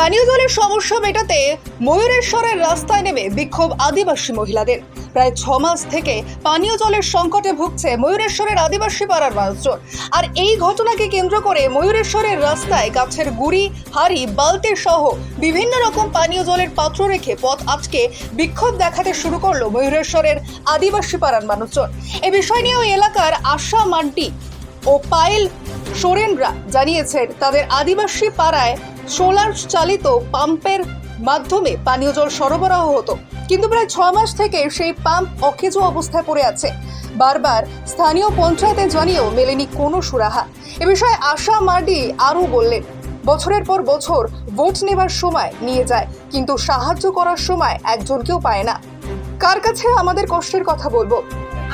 পানীয় জলের সমস্যা মেটাতে ময়ূরেশ্বরের রাস্তায় নেমে বিক্ষোভ আদিবাসী মহিলাদের। প্রায় ছ মাস থেকে পানীয় জলের সংকটে ভুগছে ময়ূরেশ্বরের আদিবাসী পাড়ার মানুষজন। আর এই ঘটনাকে কেন্দ্র করে ময়ূরেশ্বরের রাস্তায় গাছের গুড়ি, হাড়ি, বালতি সহ বিভিন্ন রকম পানীয় জলের পাত্র রেখে পথ আজকে বিক্ষোভ দেখাতে শুরু করল ময়ূরেশ্বরের আদিবাসী পাড়ার মানুষজন। এ বিষয় নিয়ে ওই এলাকার আশা মান্টি ও পায়েল সোরেনরা জানিয়েছেন, তাদের আদিবাসী পাড়ায় সোলার চালিত পাম্পের মাধ্যমে পানীয় জল সরবরাহ হতো। কিন্তু প্রায় ছ মাস থেকে সেই পাম্প অকেজো অবস্থায় পড়ে আছে। বারবার স্থানীয় পঞ্চায়েতে জানিয়েও মেলেনি কোনো সুরাহা। এ বিষয়ে আশা মার্ডি আরও বললেন, বছরের পর বছর ভোট নেবার সময় নিয়ে যায়, কিন্তু সাহায্য করার সময় একজনকেও পায় না। কার কাছে আমাদের কষ্টের কথা বলব?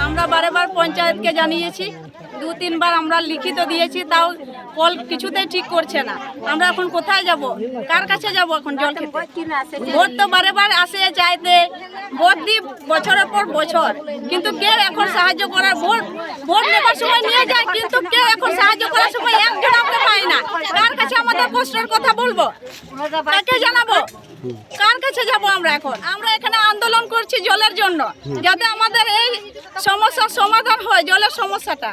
আমরা বারে বার পঞ্চায়েতকে জানিয়েছি দু তিনবার আমরা লিখিত দিয়েছি, তাও কল কিছুতেই ঠিক করছে না। আমরা এখন কোথায় যাব? কার কাছে যাব এখন জল খেতে? ভোট তো বারে বার আসে যাইতে। ভোট দিই বছরের পর বছর। কিন্তু কেউ এখন সাহায্য করার? ভোট ভোট নেবার সময় নিয়ে যায়, কিন্তু কেউ এখন সাহায্য করার সময় একজন আমরা পাই না। কার কাছে আমাদের কষ্টের কথা বলব? কাকে জানাব? কার কাছে যাব আমরা এখন? আমরা এখানে আন্দোলন করছি জলের জন্য। যাতে আমাদের এই সমস্যার সমাধান হয়, জলের সমস্যাটা।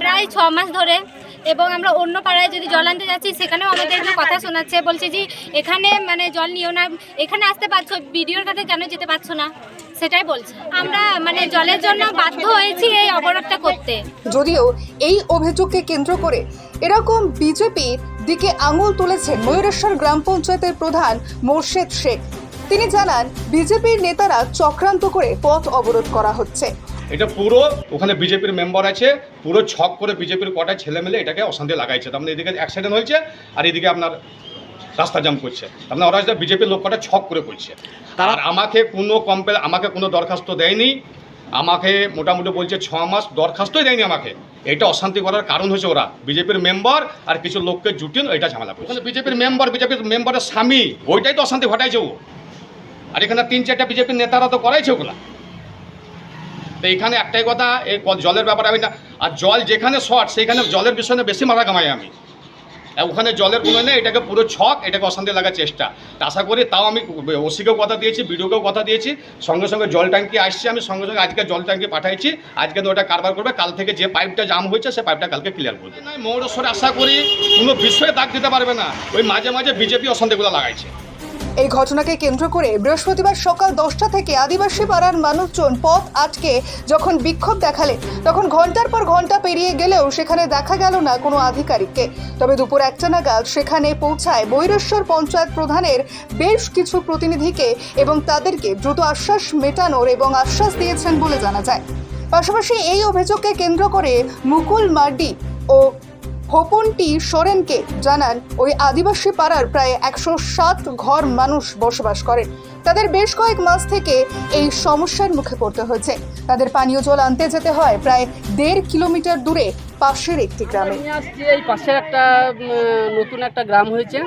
প্রায় ছ মাস ধরে এবং আমরা অন্য পাড়ায় যদি জল আনতে যাচ্ছি, সেখানেও আমাদের যে কথা শোনাচ্ছে, বলছে যে, এখানে মানে জল নিও না, এখানে আসতে পারছ বিডিওর কাছে কেন যেতে পারছ না? সেটাই বলছে। আমরা মানে জলের জন্য বাধ্য হয়েছি এই অবরোধটা করতে। যদিও এই অভিযোগকে কেন্দ্র করে এরকম বিজেপির দিকে আঙুল তুলেছেন ময়ূরেশ্বর গ্রাম পঞ্চায়েতের প্রধান মোর্শেদ শেখ। তিনি জানান, বিজেপির নেতারা চক্রান্ত করে পথ অবরোধ করা হচ্ছে। এটা পুরো ওখানে বিজেপির মেম্বার আছে পুরো ছক করে বিজেপির কটা ছেলে মিলে এটাকে অশান্তি লাগাইছে। তার মানে এদিকে অ্যাক্সিডেন্ট হয়েছে আর এদিকে আপনার রাস্তা জাম করছে। তার মানে ওরা বিজেপির লোক কটা ছক করে করছে। আর আমাকে কোনো কম্পে আমাকে কোনো দরখাস্ত দেয়নি। আমাকে মোটামুটি বলছে ছ মাস দরখাস্তই দেয়নি আমাকে। এটা অশান্তি করার কারণ হচ্ছে ওরা। বিজেপির মেম্বার আর কিছু লোককে জুটিয়ে এটা ঝামেলা করছে। বিজেপির মেম্বার বিজেপির মেম্বারের স্বামী ওইটাই তো অশান্তি ঘটাইছে ও। আর এখানে তিন চারটা বিজেপির নেতারা তো করাইছে ওগুলা। তো এখানে একটাই কথা এই জলের ব্যাপারে আমি না, আর জল যেখানে শর্ট, সেইখানে জলের বিষয়ে বেশি মাথা কামাই আমি। ওখানে জলের কোনো নেই, এটাকে পুরো ছক, এটাকে অশান্তি লাগার চেষ্টা। আশা করি তাও আমি ওসিকেও কথা দিয়েছি, বিডিওকেও কথা দিয়েছি, সঙ্গে সঙ্গে জল ট্যাঙ্কি আসছে, আমি সঙ্গে সঙ্গে আজকে জল ট্যাঙ্কি পাঠাইছি, আজকে তো ওটা কারবার করবে, কাল থেকে যে পাইপটা জাম হয়েছে, সে পাইপটা কালকে ক্লিয়ার করবে। না মৌরসরে আশা করি কোনো বিষয়ে দাগ দিতে পারবে না, ওই মাঝে মাঝে বিজেপি অশান্তিগুলো লাগাইছে। এই ঘটনাকে কেন্দ্র করে বৃহস্পতিবার সকাল দশটা থেকে আদিবাসী পাড়ার মানুষজন পথ আটকে যখন বিক্ষোভ দেখালে, তখন ঘণ্টার পর ঘণ্টা পেরিয়ে গেলেও সেখানে দেখা গেল না কোনো আধিকারিককে। তবে দুপুর একটা নাগাদ সেখানে পৌঁছায় বৈরেশ্বর পঞ্চায়েত প্রধানের বেশ কিছু প্রতিনিধিকে এবং তাদেরকে দ্রুত আশ্বাস মেটানোর এবং আশ্বাস দিয়েছেন বলে জানা যায়। পাশাপাশি এই অভিযোগকে কেন্দ্র করে মুকুল মার্ডি ও হোপনটি সোরেনকে জানান ওই আদিবাসী পাড়ার প্রায় একশো সাত ঘর মানুষ বসবাস করেন। তাদের বেশ কয়েক মাস থেকে এই সমস্যার মুখে পড়তে হয়েছে। তাদের পানীয় জল আনতে যেতে হয় প্রায় দেড় কিলোমিটার দূরে পাশের একটি গ্রামে। এই পাশের একটা নতুন একটা গ্রাম হয়েছে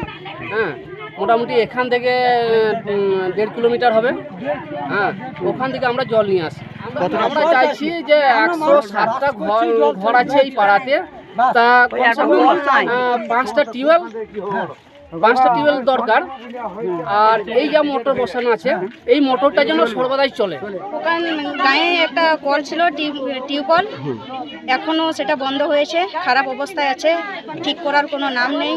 হ্যাঁ? মোটামুটি এখান থেকে দেড় কিলোমিটার হবে হ্যাঁ? ওখান থেকে আমরা জল নিয়ে আসি। আমরা চাইছি যে একশো সাতটা ঘর ঘর আছে এই পাড়াতে তা পাঁচটা টিউবওয়েল। পাঁচটা টিউবওয়েল দরকার। আর এই যা মোটর বসানো আছে এই মোটরটা যেন সর্বদাই চলে। ওখান গায়ে একটা কল ছিল টিউব- টিউবওয়েল। এখনও সেটা বন্ধ হয়েছে খারাপ অবস্থায় আছে ঠিক করার কোনো নাম নেই।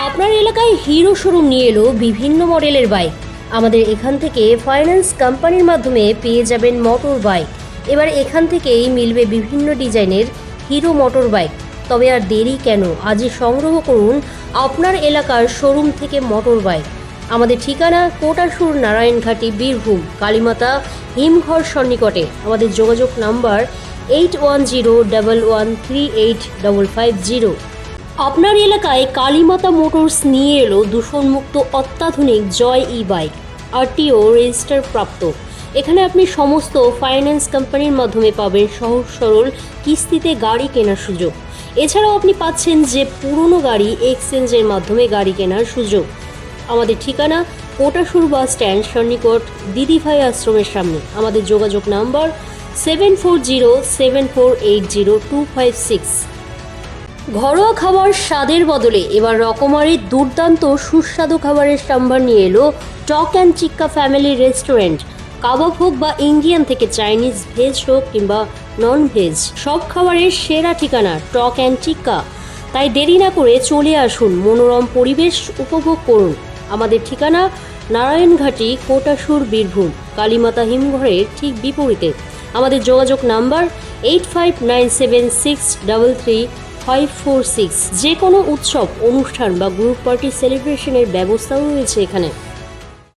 আপনার এলাকায় হিরো শোরুম নিয়ে এলো বিভিন্ন মডেলের বাইক। আমাদের এখান থেকে ফাইন্যান্স কোম্পানির মাধ্যমে পেয়ে যাবেন মোটর বাইক এবার এখান থেকেই মিলবে বিভিন্ন ডিজাইনের হিরো মোটর বাইক তবে আর দেরি কেন? আজই সংগ্রহ করুন আপনার এলাকার শোরুম থেকে মোটর বাইক আমাদের ঠিকানা কোটাসুর নারায়ণঘাটি, বীরভূম, কালীমাতা হিমঘর সন্নিকটে। আমাদের যোগাযোগ number eight one zero double one three eight double five zero আপনার এলাকায় কালীমাতা মোটরস নিয়ে এলো দূষণমুক্ত অত্যাধুনিক Joy e bike RTO register প্রাপ্ত। এখানে আপনি সমস্ত ফাইন্যান্স কোম্পানির মাধ্যমে পাবেন সহজ সরল কিস্তিতে গাড়ি কেনার সুযোগ। এছাড়াও আপনি পাচ্ছেন যে পুরনো গাড়ি এক্সচেঞ্জের মাধ্যমে গাড়ি কেনার সুযোগ। আমাদের ঠিকানা কোটাসুর বাস স্ট্যান্ড, সন্নিকট দিদিভাই আশ্রমের সামনে। আমাদের যোগাযোগ number seven four zero seven four eight zero two five six ঘরোয়া খাবার স্বাদের বদলে এবার রকমারি দুর্দান্ত সুস্বাদু খাবারের সম্ভার নিয়ে এলো টক অ্যান্ড চিক্কা ফ্যামিলি রেস্টুরেন্ট। কাবাব হোক বা ইন্ডিয়ান থেকে চাইনিজ, ভেজ হোক কিংবা নন ভেজ সব খাবারের সেরা ঠিকানা টক অ্যান্ড টিক্কা। তাই দেরি না করে চলে আসুন মনোরম পরিবেশ উপভোগ করুন। আমাদের ঠিকানা নারায়ণঘাটি, কোটাসুর, বীরভূম, কালীমাতা হিমঘরের ঠিক বিপরীতে। আমাদের যোগাযোগ number eight five nine seven six double three five four six যে কোনো উৎসব, অনুষ্ঠান বা গ্রুপ পার্টি সেলিব্রেশনের ব্যবস্থাও রয়েছে এখানে।